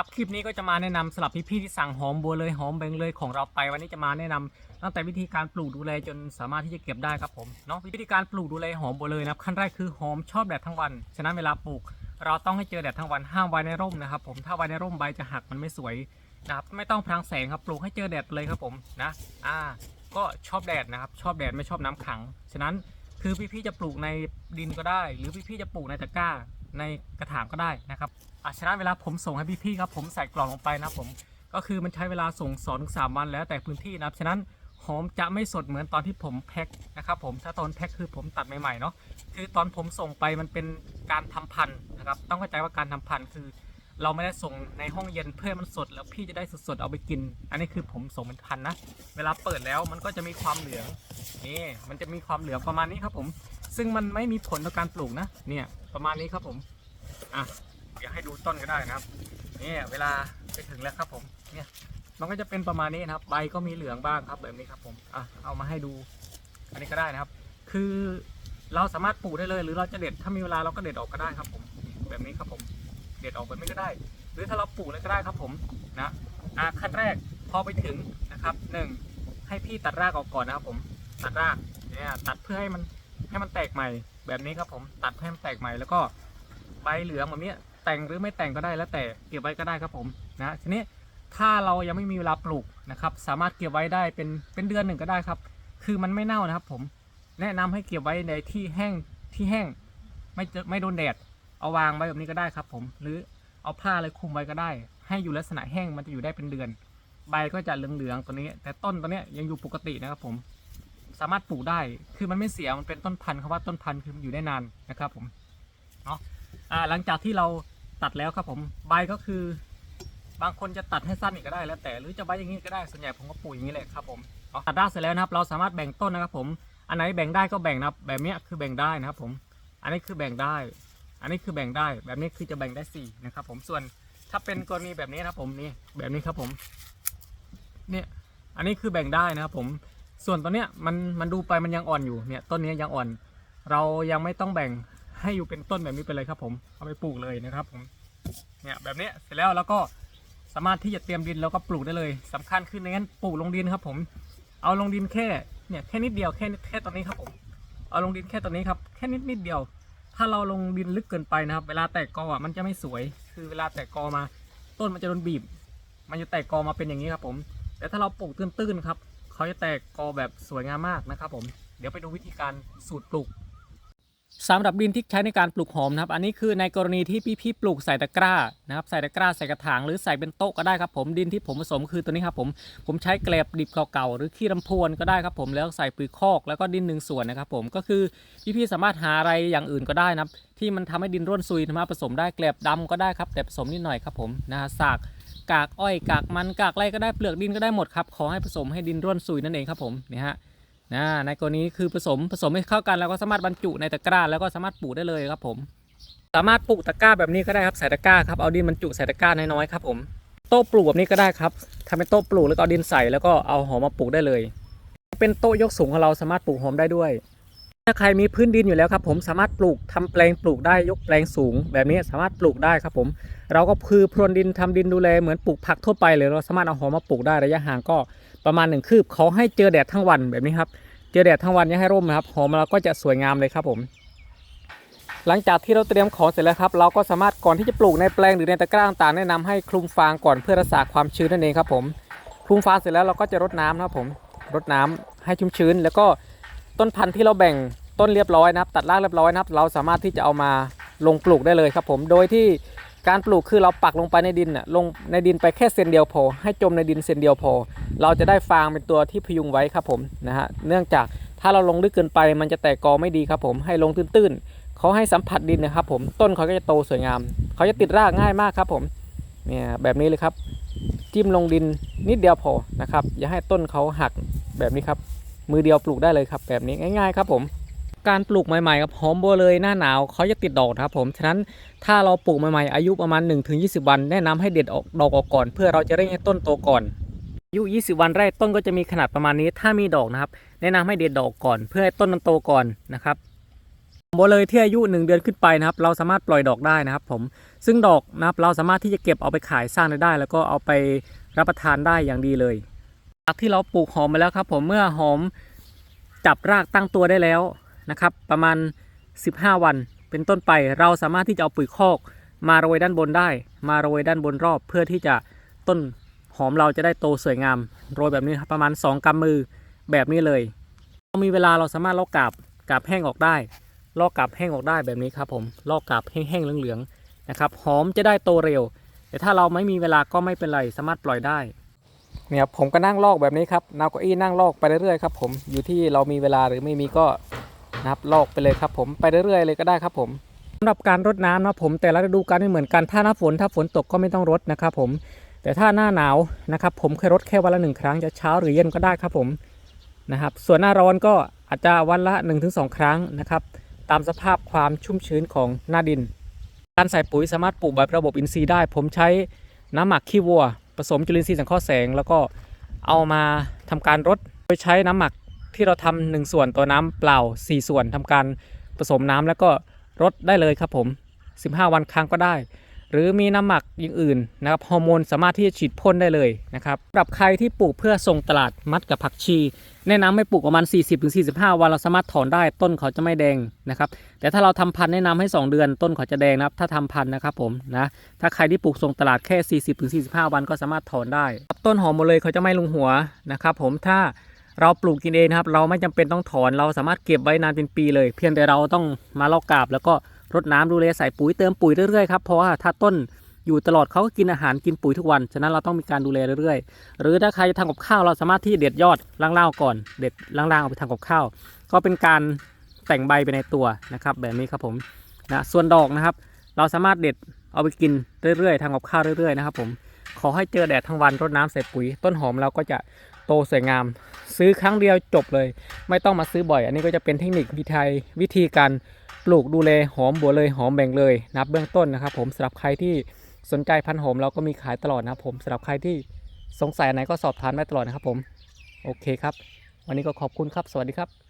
ครับคลิปนี้ก็จะมาแนะนำสำหรับพี่ๆที่สั่งหอมบัวเลยหอมแบงเลยของเราไป วันนี้จะมาแนะนำตั้งแต่วิธีการปลูกดูแลจนสามารถที่จะเก็บได้ครับผมเนาะวิธีการปลูกดูแลหอมบัวเลยนะครับขั้นแรกคือหอมชอบแดดทั้งวัน ฉะนั้นเวลาปลูก เราต้องให้เจอแดดทั้งวันห้ามไว้ในร่มนะครับผมถ้าไว้ในร่มใบจะหักมันไม่สวยนะครับไม่ต้องพรางแสงครับปลูกให้เจอแดดเลยครับผมนะอ่าก็ชอบแดดนะครับชอบแดดไม่ชอบน้ำขัง ฉะนั้นคือพี่ๆจะปลูกในดินก็ได้ หรือพี่ๆจะปลูกในตะกร้า ในกระถางก็ได้นะครับอะฉะนั้นเวลาผมส่งให้พี่ๆครับผมใส่กล่องลงไปนะผมก็คือมันใช้เวลาส่งสองถึงสามวันแล้วแต่พื้นที่นะครับฉะนั้นหอมจะไม่สดเหมือนตอนที่ผมแพ็คนะครับผมถ้าตอนแพ็คคือผมตัดใหม่ๆเนาะคือตอนผมส่งไปมันเป็นการทำพันธุ์นะครับต้องเข้าใจว่าการทำพันธุ์คือ เราไม่ได้ส่งในห้องเย็นเพื่อมันสด แล้วพี่จะได้สดๆเอาไปกิน อันนี้คือผมส่งเป็นพันนะ เวลาเปิดแล้วมันก็จะมีความเหลืองนี่มันจะมีความเหลืองประมาณนี้ครับผม ซึ่งมันไม่มีผลต่อการปลูกนะ เนี่ยประมาณนี้ครับผมอะเดี๋ยวให้ดูต้นก็ได้นะครับนี่เวลาไปถึงแล้วครับผมเนี่ยมันก็จะเป็นประมาณนี้นะครับ ใบก็มีเหลืองบ้างครับแบบนี้ครับผมอะเอามาให้ดู อันนี้ก็ได้นะครับ คือเราสามารถปลูกได้เลย หรือเราจะเด็ดถ้ามีเวลาเราก็เด็ดออกก็ได้ครับผมแบบนี้ครับผม เด็ดออกแบบนี้ก็ได้ หรือถ้าเราปลูกเลยก็ได้ครับผมนะอะขั้นแรกพอไปถึงนะครับหนึ่งให้พี่ตัดรากออกก่อนนะครับผมตัดรากเนี่ยตัดเพื่อให้มันให้มันแตกใหม่ แบบนี้ครับผมตัดให้มันแตกใหม่แล้วก็ใบเหลืองแบบนี้แต่งหรือไม่แต่งก็ได้แล้วแต่เก็บไว้ก็ได้ครับผมนะทีนี้ถ้าเรายังไม่มีเวลาปลูกนะครับสามารถเก็บไว้ได้เป็นเป็นเดือนหนึ่งก็ได้ครับ คือมันไม่เน่านะครับผมแนะนำให้เก็บไว้ในที่แห้งที่แห้งไม่เจอไม่โดนแดด เอาวางไว้แบบนี้ก็ได้ครับ ผม หรือเอาผ้าอะไรคลุมไว้ก็ได้ ให้อยู่ลักษณะแห้งมันจะอยู่ได้เป็นเดือน ใบก็จะเหลืองๆตัวนี้ แต่ต้นตัวนี้ยังอยู่ปกตินะครับผม สามารถปลูกได้ คือมันไม่เสีย มันเป็นต้นพันธุ์คำว่าต้นพันธุ์คือมันอยู่ได้นานนะครับผมเนาะหลังจากที่เราตัดแล้วครับผม ใบก็คือบางคนจะตัดให้สั้นอีกก็ได้แล้วแต่หรือจะใบอย่างนี้ก็ได้ส่วนใหญ่ผมก็ปลูกอย่างนี้แหละครับผมตัดได้เสร็จแล้วนะครับ เราสามารถแบ่งต้นนะครับผม อันไหนแบ่งได้ก็แบ่งนะแบบเนี้ยคือแบ่งได้นะครับผม อันนี้คือแบ่งได้ อันนี้คือแบ่งได้แบบนี้คือจะแบ่งได้สี่นะครับ ผมส่วนถ้าเป็นกรณีแบบนี้นะครับผมนี่แบบนี้ครับผมเนี่ยอันนี้คือแบ่งได้นะครับผมส่วนตัวเนี้ยมันมันดูไปมันยังอ่อนอยู่เนี่ยต้นนี้ยังอ่อน เรายังไม่ต้องแบ่งให้อยู่เป็นต้นแบบนี้ไปเลยครับ ผมเอาไปปลูกเลยนะครับผมเนี่ยแบบนี้เสร็จแล้วแล้วก็สามารถที่จะเตรียมดินแล้วก็ปลูกได้เลยสำคัญคือในงั้นปลูกลงดินครับ ผม เอาลงดินแค่เนี่ยแค่นิดเดียวแค่นิดแค่ตอนนี้ครับผมเอาลงดินแค่ตอนนี้ครับแค่นิดนิดเดียว ถ้าเราลงดินลึกเกินไปนะครับ เวลาแตกกออะมันจะไม่สวย คือเวลาแตกกอมา ต้นมันจะโดนบีบ มันจะแตกกอมาเป็นอย่างนี้ครับผม แต่ถ้าเราปลูกตื้นๆครับเขาจะแตกกอแบบสวยงามมากนะครับผม เดี๋ยวไปดูวิธีการสูตรปลูก สำหรับดินที่ใช้ในการปลูกหอมนะครับ อันนี้คือในกรณีที่พี่ๆปลูกใส่ตะกร้านะครับ ใส่ตะกร้าใส่กระถางหรือใส่เป็นโต๊ะก็ได้ครับผม ดินที่ผมผสมคือตัวนี้ครับผม ผมใช้แกลบดิบเก่าๆหรือขี้ลำพวนก็ได้ครับผม แล้วใส่ปุ๋ยคอกแล้วก็ดินหนึ่งส่วนนะครับผม ก็คือพี่ๆสามารถหาอะไรอย่างอื่นก็ได้นะครับที่มันทำให้ดินร่วนซุยสามารถผสมได้แกลบดำก็ได้ครับ แต่ผสมนิดหน่อยครับผมนะฮะสากกากอ้อยกากมันกากอะไรก็ได้เปลือกดินก็ได้หมดครับ ขอให้ผสมให้ดินร่วนซุยนั่นเองครับผมเนี่ยฮะ นะในกรณีคือผสมผสมให้เข้ากันแล้วก็สามารถบรรจุในตะกร้าแล้วก็สามารถปลูกได้เลยครับผม สามารถปลูกตะกร้าแบบนี้ก็ได้ครับใส่ตะกร้าครับเอาดินบรรจุใส่ตะกร้าน้อยๆครับผมโต๊ะปลูกแบบนี้ก็ได้ครับทำเป็นโต๊ะปลูกแล้วก็เอาดินใส่แล้วก็เอาหอมมาปลูกได้เลย เป็นโต๊ะยกสูงของเราสามารถปลูกหอมได้ด้วย ถ้าใครมีพื้นดินอยู่แล้วครับผมสามารถปลูกทำแปลงปลูกได้ยกแปลงสูง แบบนี้สามารถปลูกได้ครับผม เราก็คือพรวนดินทำดินดูแลเหมือนปลูกผักทั่วไปเลยเราสามารถเอาหอมมาปลูกได้ระยะห่างก็ ประมาณหนึ่งคืบเขาให้เจอแดดทั้งวันแบบนี้ครับ เจอแดดทั้งวันย่าให้ร่มนะครับหอมเราก็จะสวยงามเลยครับผม หลังจากที่เราเตรียมของเสร็จแล้วครับ เราก็สามารถก่อนที่จะปลูกในแปลงหรือในตะกร้าต่างๆแนะนำให้คลุมฟางก่อนเพื่อรักษาความชื้นนั่นเองครับผมคลุมฟางเสร็จแล้วเราก็จะรดน้ำนะครับผมรดน้ำให้ชุ่มชื้น แล้วก็ต้นพันธุ์ที่เราแบ่งต้นเรียบร้อยนะครับ ตัดรากเรียบร้อยนะครับ เราสามารถที่จะเอามาลงปลูกได้เลยครับผมโดยที่ การปลูกคือเราปักลงไปในดินน่ะลงในดินไปแค่เซนเดียวพอ ให้จมในดินเซนเดียวพอ เราจะได้ฟางเป็นตัวที่พยุงไว้ครับผมนะฮะเนื่องจากถ้าเราลงลึกเกินไปมันจะแตกกอไม่ดีครับผมให้ลงตื้นๆเขาให้สัมผัสดินนะครับผมต้นเขาก็จะโตสวยงามเขาจะติดรากง่ายมากครับผมเนี่ยแบบนี้เลยครับ จิ้มลงดินนิดเดียวพอนะครับอย่าให้ต้นเขาหักแบบนี้ครับมือเดียวปลูกได้เลยครับ แบบนี้ง่าย ๆ ครับผม การปลูกใหม่ๆครับหอมบัวเลยหน้าหนาวเขาจะติดดอกนะครับผมฉะนั้นถ้าเราปลูกใหม่ๆอายุประมาณ 1-20 วัน แนะนำให้เด็ดออกดอกออกก่อน เพื่อเราจะเร่งให้ต้นโตก่อนอายุ 20 วันแรกต้นก็จะมีขนาดประมาณนี้ ถ้ามีดอกนะครับ แนะนำให้เด็ดดอกก่อน เพื่อให้ต้นมันโตก่อนนะครับบัวเลยที่อายุ 1 เดือนขึ้นไปนะครับ เราสามารถปล่อยดอกได้นะครับ ผม ซึ่งดอกนะครับเราสามารถที่จะเก็บเอาไปขายสร้างรายได้ แล้วก็เอาไปรับประทานได้อย่างดีเลยจากที่เราปลูกหอมมาแล้วครับ ผมเมื่อหอมจับรากตั้งตัวได้แล้ว นะครับประมาณ 15 วันเป็นต้นไปเราสามารถที่จะเอาปุ๋ยคอกมาโรยด้านบนได้ มาโรยด้านบนรอบ เพื่อที่จะต้นหอมเราจะได้โตสวยงาม โรยแบบนี้ครับประมาณ 2กำมือแบบนี้เลยเรามีเวลาเราสามารถลอกกาบกาบแห้งออกได้ ลอกกาบแห้งออกได้แบบนี้ครับผมลอกกาบแห้งๆเหลืองๆนะครับหอมจะได้โตเร็ว แต่ถ้าเราไม่มีเวลาก็ไม่เป็นไรสามารถปล่อยได้เนี่ยผมก็นั่งลอกแบบนี้ครับนาวเก้าอี้นั่งลอกไปเรื่อยๆครับผมอยู่ที่เรามีเวลาหรือไม่มีก็ นะครับลอกไปเลยครับผมไปเรื่อยๆเลยก็ได้ครับผมสำหรับการรดน้ำนะผมแต่ละฤดูกาลไม่เหมือนกันถ้าหน้าฝนถ้าฝนตกก็ไม่ต้องรดนะครับผมแต่ถ้าหน้าหนาวนะครับผมเคยรดแค่วันละหนึ่งครั้งจะเช้าหรือเย็นก็ได้ครับผมนะครับส่วนหน้าร้อนก็อาจจะวันละ 1-2 ครั้งนะครับตามสภาพความชุ่มชื้นของหน้าดิน การใส่ปุ๋ยสามารถปลูกแบบระบบอินทรีย์ได้ ผมใช้น้ำหมักขี้วัว ผสมจุลินทรีย์สังเคราะห์แสง แล้วก็เอามาทำการรดโดยใช้น้ำหมัก ที่เราทำหนึ่งส่วนต่อน้ำเปล่า 4 ส่วนทำการผสมน้ำแล้วก็รดได้เลยครับผม 15 วันครั้งก็ได้ หรือมีน้ำหมักอย่างอื่นนะครับฮอร์โมนสามารถที่จะฉีดพ่นได้เลยนะครับสำหรับใครที่ปลูกเพื่อส่งตลาดมัดกับผักชี แนะนำให้ปลูกประมาณ 40-45 วันเราสามารถถอนได้ต้นเขาจะไม่แดงนะครับแต่ถ้าเราทำพันธุ์แนะนำให้ 2 เดือนต้นเขาจะแดงนะครับถ้าทำพันธุ์นะครับผมนะถ้าใครที่ปลูกส่งตลาดแค่ 40-45 วันก็สามารถถอนได้ ต้นหอมหมดเลยเขาจะไม่ลงหัวนะครับผมถ้า เราปลูกกินเองนะครับ เราไม่จำเป็นต้องถอนเราสามารถเก็บไว้นานเป็นปีเลย เพียงแต่เราต้องมาลอกกาบ แล้วก็รดน้ำดูแลใส่ปุ๋ยเติมปุ๋ยเรื่อยๆครับเพราะว่าถ้าต้นอยู่ตลอดเขาก็กินอาหารกินปุ๋ยทุกวันฉะนั้นเราต้องมีการดูแลเรื่อยๆ หรือถ้าใครจะทำกับข้าวเราสามารถที่เด็ดยอดล่างๆก่อน เด็ดล่างๆเอาไปทำกับข้าว ก็เป็นการแต่งใบไปในตัวนะครับ แบบนี้ครับผมนะส่วนดอกนะครับ เราสามารถเด็ดเอาไปกินเรื่อยๆทำกับข้าวเรื่อยๆนะครับผมขอให้เจอแดดทั้งวันรดน้ำใส่ปุ๋ย ต้นหอมเราก็จะโตสวยงาม ซื้อครั้งเดียวจบเลย ไม่ต้องมาซื้อบ่อย อันนี้ก็จะเป็นเทคนิควิธีวิธีการปลูกดูแลหอมบัวเลยหอมแบ่งเลยนับเบื้องต้นนะครับ ผมสำหรับใครที่สนใจพันหอมเราก็มีขายตลอดนะครับผมสำหรับใครที่สงสัยไหนก็สอบถามได้ตลอดนะครับผมโอเคครับ วันนี้ก็ขอบคุณครับ สวัสดีครับ